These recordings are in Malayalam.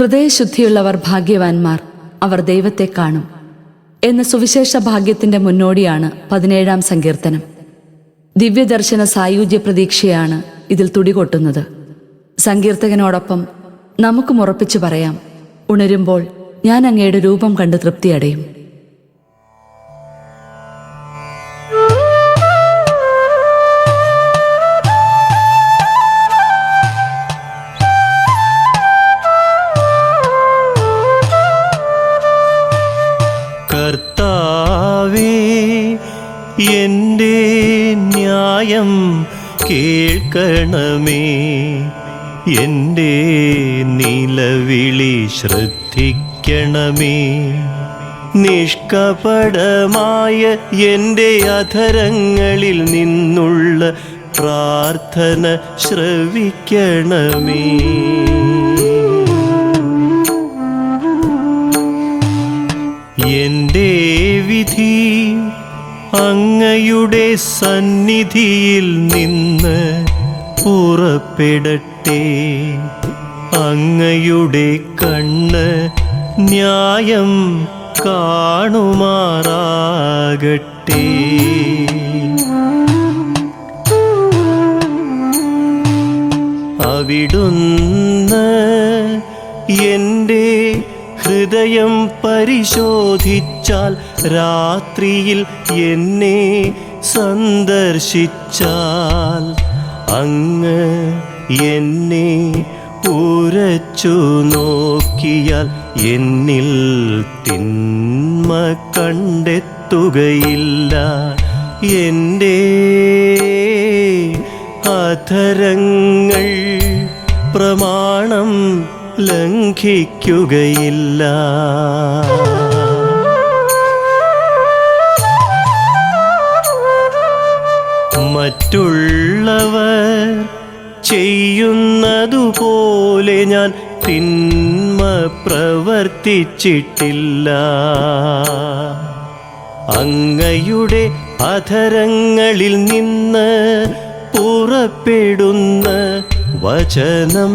ഹൃദയശുദ്ധിയുള്ളവർ ഭാഗ്യവാന്മാർ. അവർ ദൈവത്തെ കാണും. എന്ന സുവിശേഷ ഭാഗ്യത്തിന്റെ മുന്നോടിയാണ് പതിനേഴാം സങ്കീർത്തനം. ദിവ്യദർശന സായുജ്യ പ്രതീക്ഷയാണ് ഇതിൽ തുടികൊട്ടുന്നത്. സങ്കീർത്തകനോടൊപ്പം നമുക്കും ഉറപ്പിച്ചു പറയാം. ഉണരുമ്പോൾ ഞാൻ അങ്ങയുടെ രൂപം കണ്ട് തൃപ്തിയടയും. കർത്താവേ എന്റെ ന്യായം കേൾക്കണമേ. എന്റെ നിലവിളി ശ്രദ്ധിക്കണമേ. നിഷ്കപടമായ എന്റെ അധരങ്ങളിൽ നിന്നുള്ള പ്രാർത്ഥന ശ്രവിക്കണമേ. എന്റെ വിധി അങ്ങയുടെ സന്നിധിയിൽ നിന്ന് പുറപ്പെടട്ടെ. അങ്ങയുടെ കണ്ണ് ന്യായം കാണുമാറാകട്ടെ. അവിടുന്ന് എന്റെ ഹൃദയം പരിശോധിച്ചാൽ രാത്രിയിൽ എന്നെ സന്ദർശിച്ചാൽ അങ്ങ് എന്നെ ഉരച്ചു നോക്കിയാൽ എന്നിൽ തിന്മ കണ്ടെത്തുകയില്ല. എന്റെ അധരങ്ങൾ പ്രമാണം ലംഘിക്കുകയില്ല. മറ്റുള്ളവർ ചെയ്യുന്നതുപോലെ ഞാൻ തിന്മ പ്രവർത്തിച്ചിട്ടില്ല. അങ്ങയുടെ അധരങ്ങളിൽ നിന്ന് പുറപ്പെടുന്ന വചനം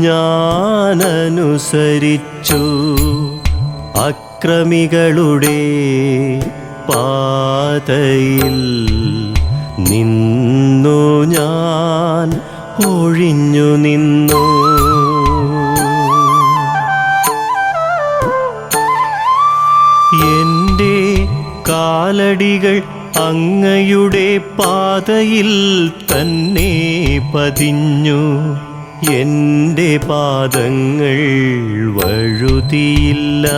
ഞാനനുസരിച്ചു അക്രമികളുടെ പാതയിൽ നിന്നു ഞാൻ ഒഴിഞ്ഞു നിന്നു. എന്റെ കാലടികൾ അങ്ങയുടെ പാതയിൽ തന്നെ പതിഞ്ഞു. എന്റെ പാദങ്ങൾ വഴുതിയില്ല.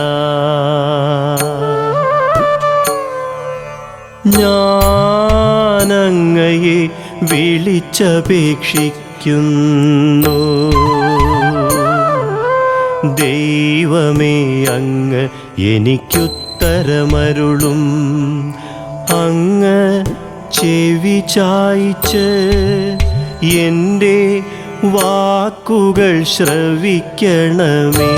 ഞാനങ്ങയെ വിളിച്ചപേക്ഷിക്കുന്നു. ദൈവമേ അങ്ങ് എനിക്കുത്തരമരുളും. അങ്ങ് ചെവി ചായ്ച്ച് എന്റെ വാക്കുകൾ ശ്രവിക്കണമേ.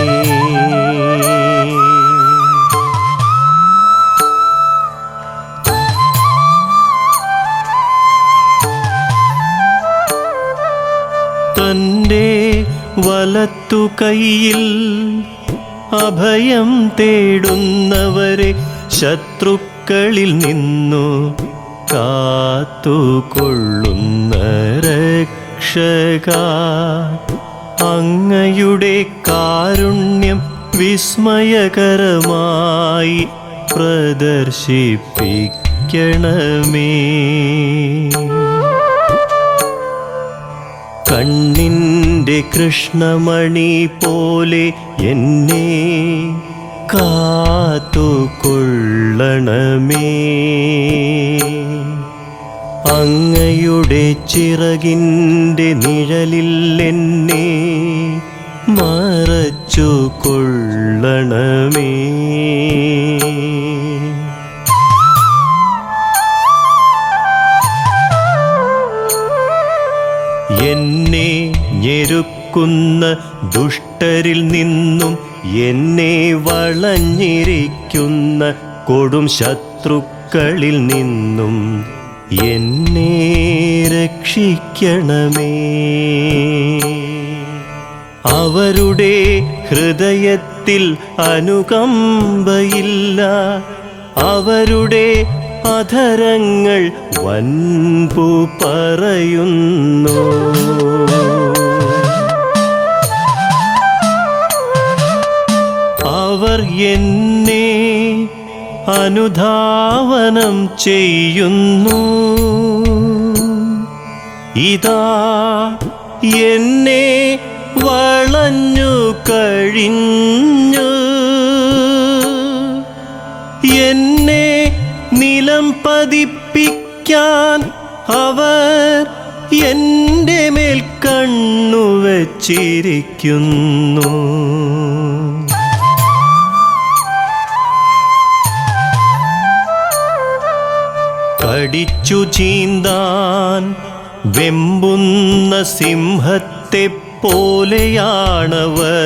തന്റെ വലത്തു കൈയിൽ അഭയം തേടുന്നവരെ ശത്രുക്കളിൽ നിന്നു കാത്തുകൊള്ളുന്ന രക്ഷക അങ്ങയുടെ കാരുണ്യം വിസ്മയകരമായി പ്രദർശിപ്പിക്കണമേ. കണ്ണിന്റെ കൃഷ്ണമണി പോലെ എന്നെ കാത്തുകൊള്ളണമേ. അങ്ങയുടെ ചിറകിന്റെ നിഴലിൽ എന്നെ മറച്ചു കൊള്ളണമേ. എന്നെ ഞെരുക്കുന്ന ദുഷ്ടരിൽ നിന്നും എന്നെ വളഞ്ഞിരിക്കുന്ന കൊടും ശത്രുക്കളിൽ നിന്നും എന്നെ രക്ഷിക്കണമേ. അവരുടെ ഹൃദയത്തിൽ അനുകമ്പയില്ല. അവരുടെ അധരങ്ങൾ വൻപു പറയുന്നു. അവർ എന്നെ അനുധാവനം ചെയ്യുന്നു. ഇതാ എന്നെ വളഞ്ഞു കഴിഞ്ഞു. എന്നെ നിലം പതിപ്പിക്കാൻ അവർ എന്റെ മേൽ കണ്ണു വച്ചിരിക്കുന്നു. കടിച്ചു ചീന്താൻ വെമ്പുന്ന സിംഹത്തെ പോലെയാണവർ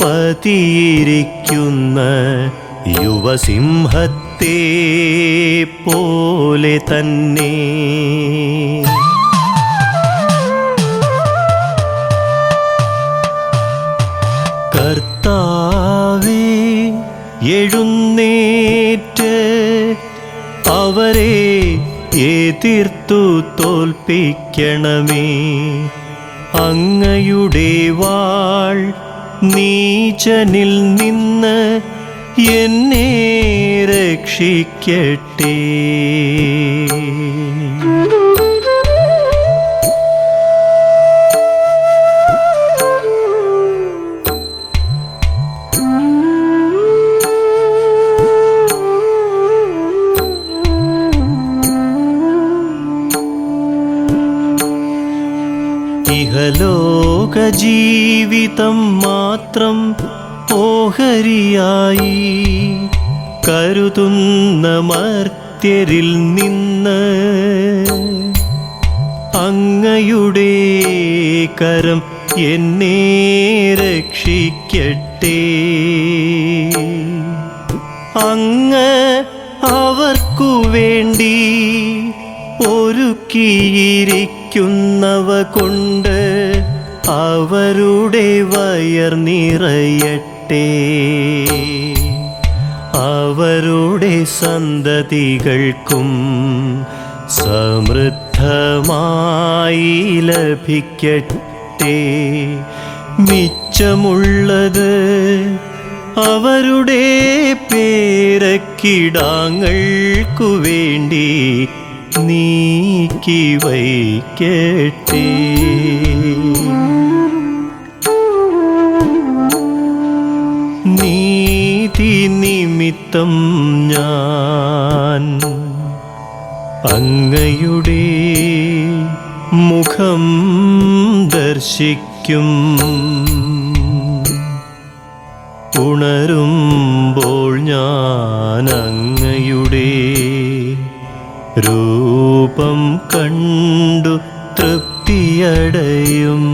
പതിയിരിക്കുന്ന യുവസിംഹത്തെ പോലെ തന്നെ. കർത്താവേ എഴുന്നേറ്റ് അവരെ എതിർത്തു തോൽപ്പിക്കണമേ. അങ്ങയുടെ വാൾ നീചനിൽ നിന്ന് എന്നെ രക്ഷിക്കട്ടെ. ഇഹലോക ജീവിതം മാത്രം ഓഹരിയായി കരുതുന്ന മർത്യരിൽ നിന്ന് അങ്ങയുടെ കരം എന്നെ രക്ഷിക്കട്ടെ. അങ്ങ് അവർക്കു വേണ്ടി ഒരുക്കിയിരിക്കുന്നവ കൊണ്ട് അവരുടെ വയർ നിറയട്ടെ. അവരുടെ സന്തതികൾക്കും സമൃദ്ധമായി ലഭിക്കട്ടെ. മിച്ചമുള്ളത് അവരുടെ പേരക്കിടാങ്ങൾക്കു വേണ്ടി നീക്കി കേട്ടി നീതി നിമിത്തം ഞാൻ അങ്ങയുടെ മുഖം ദർശിക്കും. ഉണരുമ്പോൾ ഞാൻ അങ്ങയുടെ രൂപം കണ്ടു തൃപ്തിയടയും.